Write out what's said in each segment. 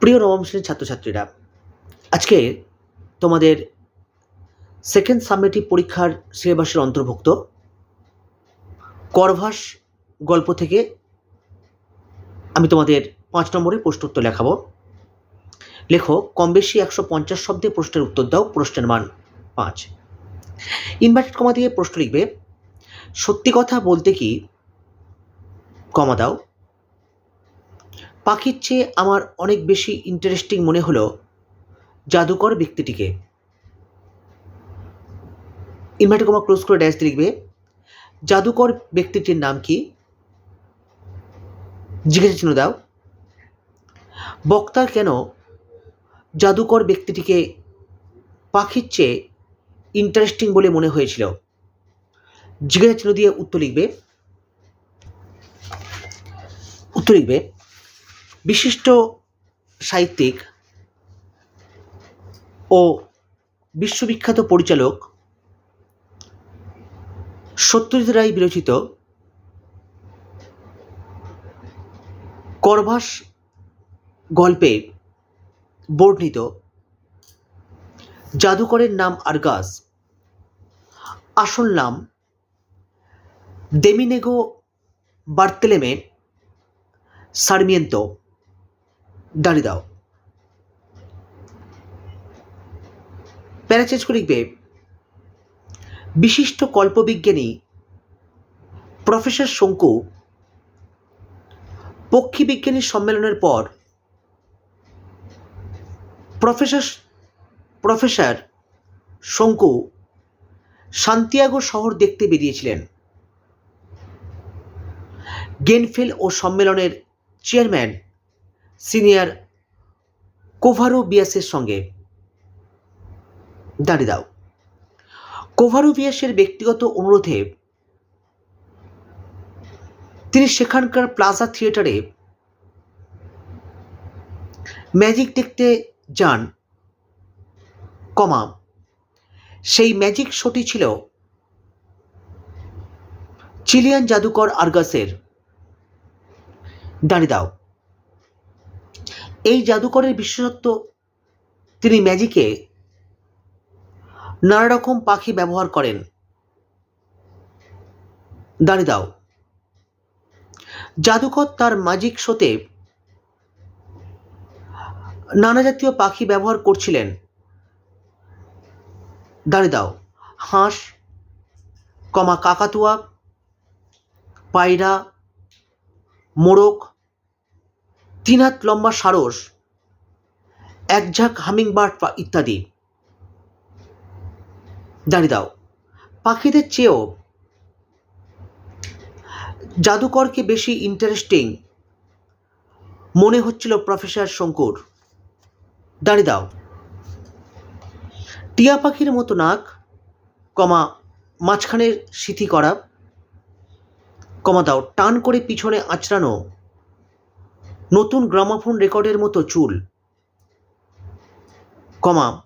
প্রিয় নবম শ্রেণির ছাত্রছাত্রীরা, আজকে তোমাদের সেকেন্ড সাবমেটিভ পরীক্ষার সিলেবাসের অন্তর্ভুক্ত করভাস গল্প থেকে আমি তোমাদের পাঁচ নম্বরের প্রশ্নোত্তর লেখাবো। লেখো, কম বেশি একশো পঞ্চাশ শব্দে প্রশ্নের উত্তর দাও, প্রশ্নের মান পাঁচ। ইনভার্টেড কমা দিয়ে প্রশ্ন লিখবে, সত্যি কথা বলতে কি, কমা দাও। পাখির চেয়ে আমার অনেক বেশি ইন্টারেস্টিং মনে হলো জাদুকর ব্যক্তিটিকে। ইনভার্টার কমা ক্লোজ করে ড্যাশ লিখবে, জাদুকর ব্যক্তিটির নাম কি? জিজ্ঞাসা চিহ্ন দাও। বক্তার কেন জাদুকর ব্যক্তিটিকে পাখির চেয়ে ইন্টারেস্টিং বলে মনে হয়েছিল? জিজ্ঞাসা চিহ্ন দিয়ে উত্তর লিখবে। উত্তর লিখবে বিশিষ্ট সাহিত্যিক ও বিশ্ববিখ্যাত পরিচালক সত্যজিৎ রায় বিরচিত করভাস গল্পে বর্ণিত জাদুকরের নাম আরগাস, আসল নাম দেমিনেগো বার্তেলেমে সার্মিয়েন্তো। দাঁড়িয়ে দাও। প্যারাচেঞ্জ করে লিখবে, বিশিষ্ট কল্পবিজ্ঞানী প্রফেসর শঙ্কু, পক্ষী বিজ্ঞানী সম্মেলনের পর প্রফেসর প্রফেসর শঙ্কু সান্তিয়াগো শহর দেখতে বেরিয়েছিলেন। গেনফেল ও সম্মেলনের চেয়ারম্যান সিনিয়র কোভারো বিয়াসের সঙ্গে দাঁড়িয়ে দাও কোভারো বিয়াসের ব্যক্তিগত অনুরোধে তিনি সেখানকার প্লাজা থিয়েটারে ম্যাজিক দেখতে যান কমা। সেই ম্যাজিক শোটি ছিল চিলিয়ান জাদুকর আর্গাসের। দাঁড়িয়ে দাও এই জাদুকরের বিশেষত্ব, তিনি ম্যাজিকে নানা রকম পাখি ব্যবহার করেন। দাঁড়িয়ে দাও। জাদুকর তার ম্যাজিক শোতে নানা জাতীয় পাখি ব্যবহার করছিলেন। দাঁড়িয়ে দাও। হাঁস, কমা কাকাতুয়া, পায়রা, মোরগ তিন হাত লম্বা সারস এক ঝাঁক হামিংবার্ড ইত্যাদি। দাঁড়িয়ে দাও, পাখিদের চেয়েও জাদুকরকে বেশি ইন্টারেস্টিং মনে হচ্ছিল প্রফেসর শঙ্কুর। দাঁড়িয়ে দাও। টিয়া পাখির মতো নাক, কমা মাঝখানের সিথি করা, কমা দাও, টান করে পিছনে আঁচড়ানো। নতুন গ্রামাফোন রেকর্ডের মতো চুল। কমা,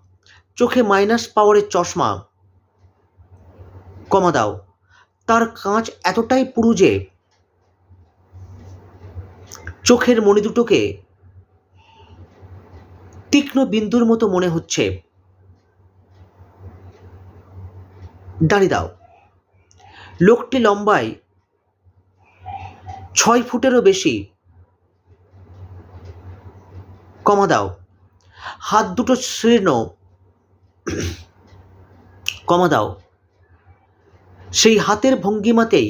চোখে মাইনাস পাওয়ারের চশমা। কমা দাও, তার কাঁচ এতটাই পুরু যে চোখের মণি দুটোকে তীক্ষ্ণ বিন্দুর মতো মনে হচ্ছে। দাঁড়িয়ে দাও। লোকটি লম্বায় ছয় ফুটেরও বেশি। কমা দাও। হাত দুটো শীর্ণ কমা দাও। সেই হাতের ভঙ্গিমাতেই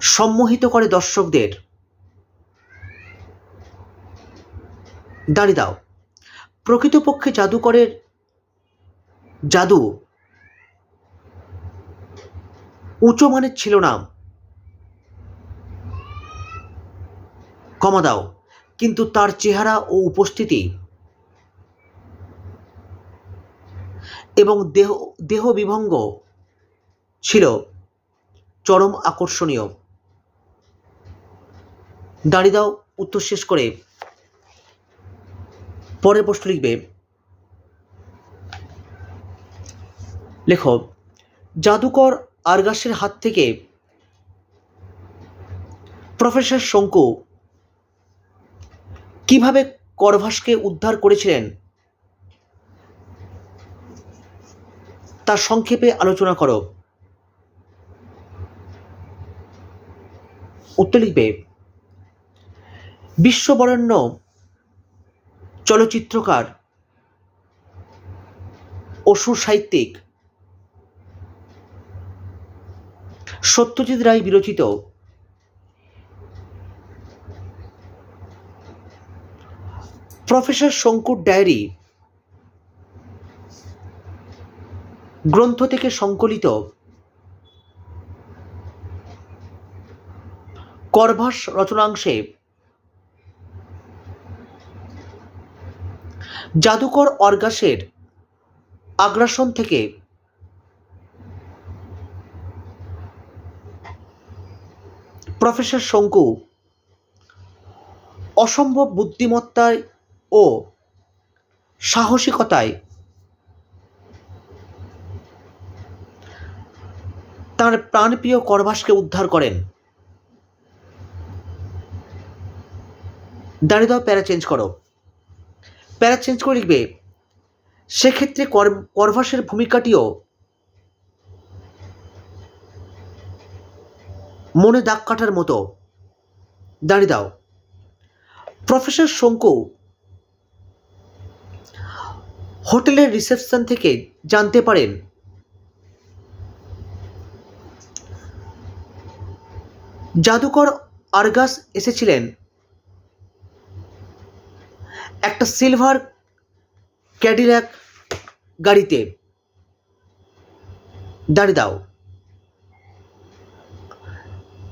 সম্মোহিত করে দর্শকদের। দাঁড়িয়ে দাও। প্রকৃতপক্ষে জাদুকরের জাদু উঁচু মানের ছিল না। কমা দাও, কিন্তু তার চেহারা ও উপস্থিতি এবং দেহ দেহ বিভঙ্গ ছিল চরম আকর্ষণীয়। দাঁড়িয়ে দাও, উত্তর শেষ করে পরের প্রশ্ন লিখবে। লেখো, জাদুকর আরগাসের হাত থেকে প্রফেসর শঙ্কু কীভাবে করভাসকে উদ্ধার করেছিলেন? তার সংক্ষেপে আলোচনা করো। উত্তর লিখবে, বিশ্ববরেণ্য চলচ্চিত্রকার ও সুসাহিত্যিক সত্যজিৎ রায় বিরচিত প্রফেসর শঙ্কুর ডায়েরি গ্রন্থ থেকে সংকলিত। করভাস রচনাংশে জাদুকর অর্গাসের আগ্রাসন থেকে প্রফেসর শঙ্কু অসম্ভব বুদ্ধিমত্তায় ও সাহসিকতায় তাঁর প্রাণপ্রিয় করভাসকে উদ্ধার করেন। দাঁড়িয়ে দাও, প্যারা চেঞ্জ করো। প্যারা চেঞ্জ করে লিখবে, সেক্ষেত্রে কর- করভাসের ভূমিকাটিও মনে দাগ কাটার মতো। দাঁড়িয়ে দাও। প্রফেসর শঙ্কু হোটেলের রিসেপশন থেকে জানতে পারেন। জাদুকর আর্গাস এসেছিলেন। একটা সিলভার ক্যাডিল্যাক গাড়িতে। দাঁড়িয়ে দাও।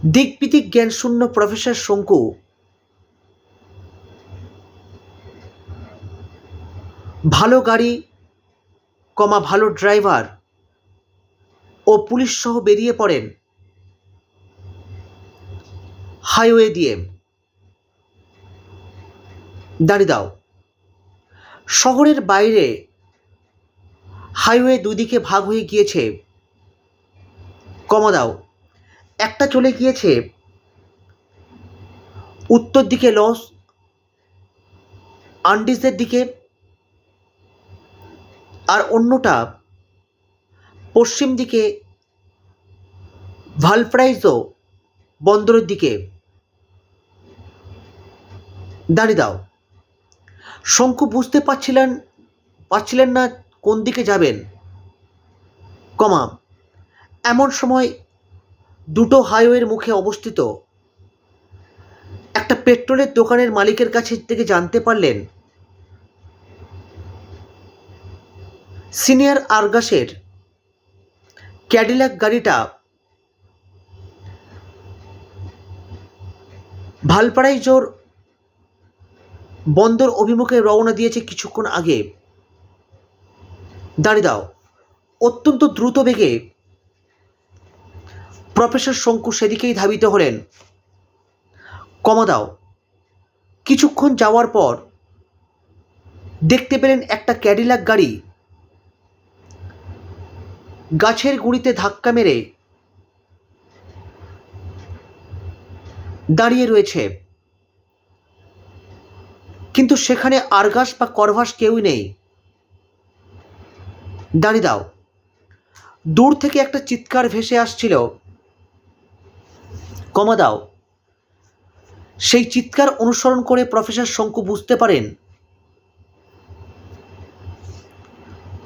দিকবিদিক জ্ঞান শূন্য প্রফেসর শঙ্কু ভালো গাড়ি কমা ভালো ড্রাইভার ও পুলিশ সহ বেরিয়ে পড়েন হাইওয়ে দিয়ে। দাঁড়িয়ে দাও। শহরের বাইরে হাইওয়ে দুদিকে ভাগ হয়ে গিয়েছে। কমা দাও। একটা চলে গিয়েছে। উত্তর দিকে লস আন্ডিজের দিকে। আর অন্যটা পশ্চিম দিকে ভালপ্রাইজো বন্দরের দিকে দাঁড়িয়ে দাও। শঙ্কু বুঝতে পারছিলেন পারছিলেন না কোন দিকে যাবেন। কমা, এমন সময় দুটো হাইওয়ের মুখে অবস্থিত। একটা পেট্রোলের দোকানের মালিকের কাছে থেকে জানতে পারলেন সিনিয়র আর্গাসের ক্যাডিল্যাক গাড়িটা ভালপাড়াইজোর বন্দর অভিমুখে রওনা দিয়েছে কিছুক্ষণ আগে। দাঁড়িয়ে দাও। অত্যন্ত দ্রুত বেগে প্রফেসর শঙ্কু সেদিকেই ধাবিত হলেন। কমা দাও। কিছুক্ষণ যাওয়ার পর দেখতে পেলেন একটা ক্যাডিলাক গাড়ি গাছের গুঁড়িতে ধাক্কা মেরে দাঁড়িয়ে রয়েছে। কিন্তু সেখানে আরগাস বা করভাস কেউই নেই। দাঁড়িয়ে দাও। দূর থেকে একটা চিৎকার ভেসে আসছিল। কমা দাও। সেই চিৎকার অনুসরণ করে প্রফেসর শঙ্কু বুঝতে পারেন।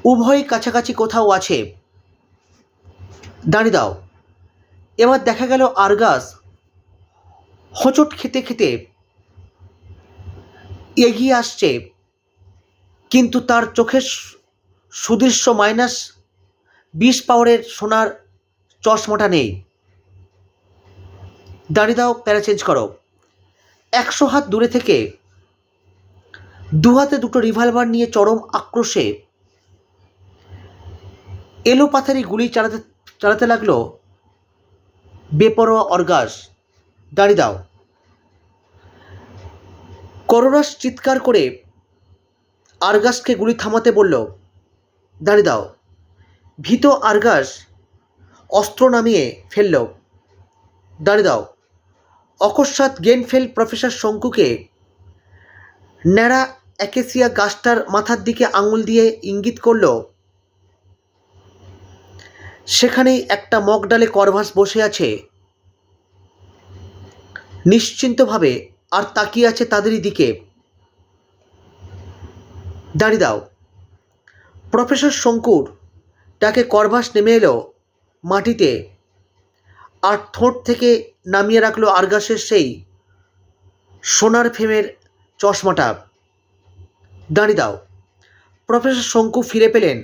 উভয় কাছাকাছি কোথাও আছে। দাঁড়িয়ে দাও। এবার দেখা গেল আরগাস হোঁচট খেতে খেতে এগিয়ে আসছে, কিন্তু তার চোখের সুদৃশ্য মাইনাস বিশ পাওয়ারের সোনার চশমাটা নেই। দাঁড়িয়ে দাও, প্যারা চেঞ্জ করো। একশো হাত দূরে থেকে দু হাতে দুটো রিভলভার নিয়ে চরম আক্রোশে এলোপাথারি গুলি চালাতে চালাতে লাগল। বেপরোয়া অর্গাস দাঁড়িয়ে দাও। করোনাস চিৎকার করে আরগাসকে গুলি থামাতে বলল দাঁড়িয়ে দাও। ভীত আরগাস অস্ত্র নামিয়ে ফেলল দাঁড়িয়ে দাও। অকস্মাৎ গেনফেল প্রফেসর শঙ্কুকে ন্যাড়া অ্যাকেসিয়া গাছটার মাথার দিকে আঙুল দিয়ে ইঙ্গিত করল সেখানেই একটা মগডালে করভাস বসে আছে। নিশ্চিন্তভাবে আর তাকিয়ে আছে তাদেরই দিকে। দাঁড়িয়ে দাও। প্রফেসর শঙ্কুর তাকে করভাস নেমে এলো মাটিতে আর ঠোঁট থেকে নামিয়ে রাখল আরগাসের সেই সোনার ফেমের চশমাটা। দাঁড়িয়ে দাও। প্রফেসর শঙ্কু ফিরে পেলেন।